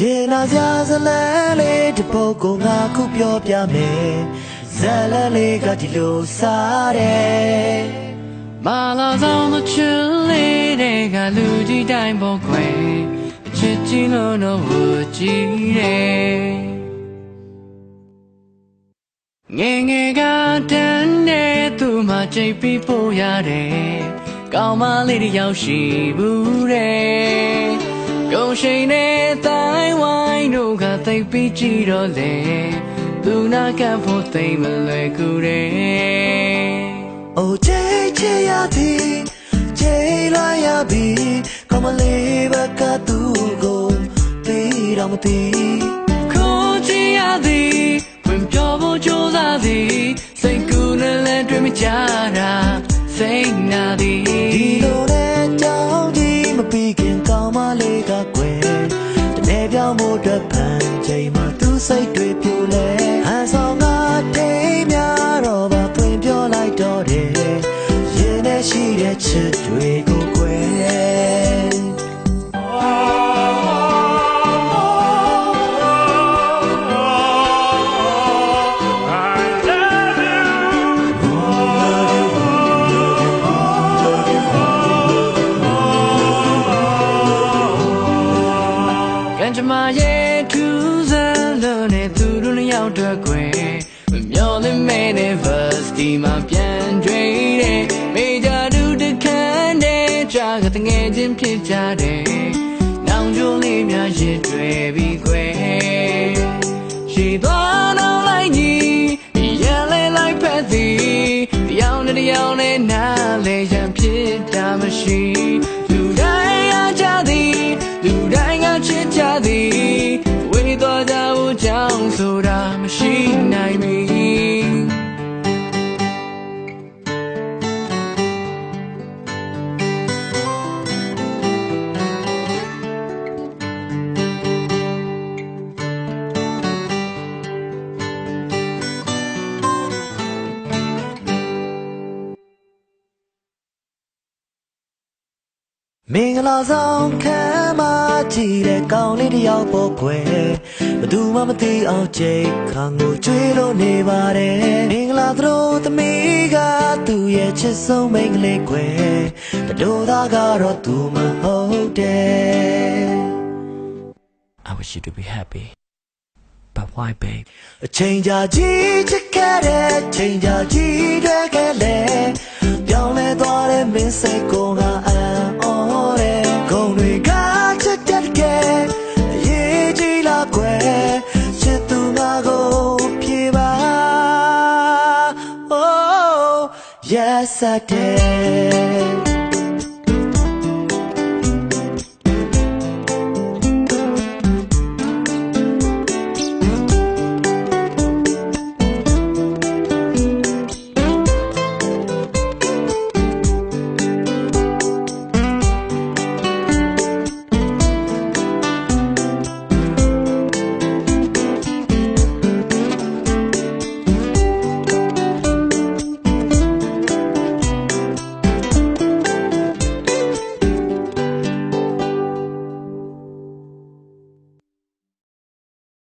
ရေနာစရာဇလန်းလေးတစ်ပုဒ်ကိုငါခုပြောပြမယ်ဇလန်းလေးကဒီလိုစားတယ်မာလာဆောင်မချစ်လေးတွေကလူကြီးတိုင်းပေါ်ခွေအချစ်ကြီးလို့တော့ဝကြည့်တယ်ငယ်ငယ်ကတန်းတဲ့သူမှကြိတ်ပြီးပို့ရတယ်ကောင်းမလေးတစ်ယောက်ရှိဘူးတဲ့ ကုံရှိန်နဲ့တိုင်းဝိုင်းတို့ကသိပ်ပြီးကြည့်တော့လေသူနာကဖို့သိမ့်မလွယ်ကူတယ်အိုချေချေရသည်ချေလွှာရပြီကမလေးဘကသူကိုသိတော့မသိခိုးချင်ရသည်ဝင်ပြောဖို့ကြိုးစားသည်စိတ်ကူးနဲ့လည်းတွေ့မကြတာစိတ်နာသည် တွေကိုကွယ်ကံကြမ္မာရဲ့ထူးဆန်းလို့နဲ့သူတို့နှစ်ယောက်တည်းကွယ်မမျော်လင့်မဲနဲ့ verse ဒီမှာပြန် ကြာကတငယ်ချင်းဖြစ်ကြတယ်နောင်ကျိုးလေးများရစ်တွေ့ပြီးကွယ်ရှိသွားတော့လိုက်ညီရလဲလိုက်ဖက်သည်တယောက်နဲ့တယောက်နဲ့နားလဲရန်ဖြစ်တာမရှိလူတိုင်းအားကြသည်လူတိုင်းကချစ်ကြသည်ဝေတော်ကြဖို့ကြောင့်ဆိုတာ မင်္ဂလာဆောင်ခံမကြည့်တဲ့ကောင်းလေးတစ်ယောက်ပေါ်ကွယ်ဘယ်သူမှမသိအောင်ကြိတ်ခံကိုကြွေးလို့နေပါတယ်မင်္ဂလာသတို့သမီးကသူ့ရဲ့ချစ်ဆုံးမိန်းကလေးကွယ်တတို့သားကတော့သူမဟုတ်တယ် I wish you to be happy but why babe အချိန်ကြာကြီးချစ်ခဲ့တဲ့ချိန်ကြာကြီးတွေခဲ့လေပြောင်းလဲသွားတဲ့မင်းစိတ်ကိုငါ yes I did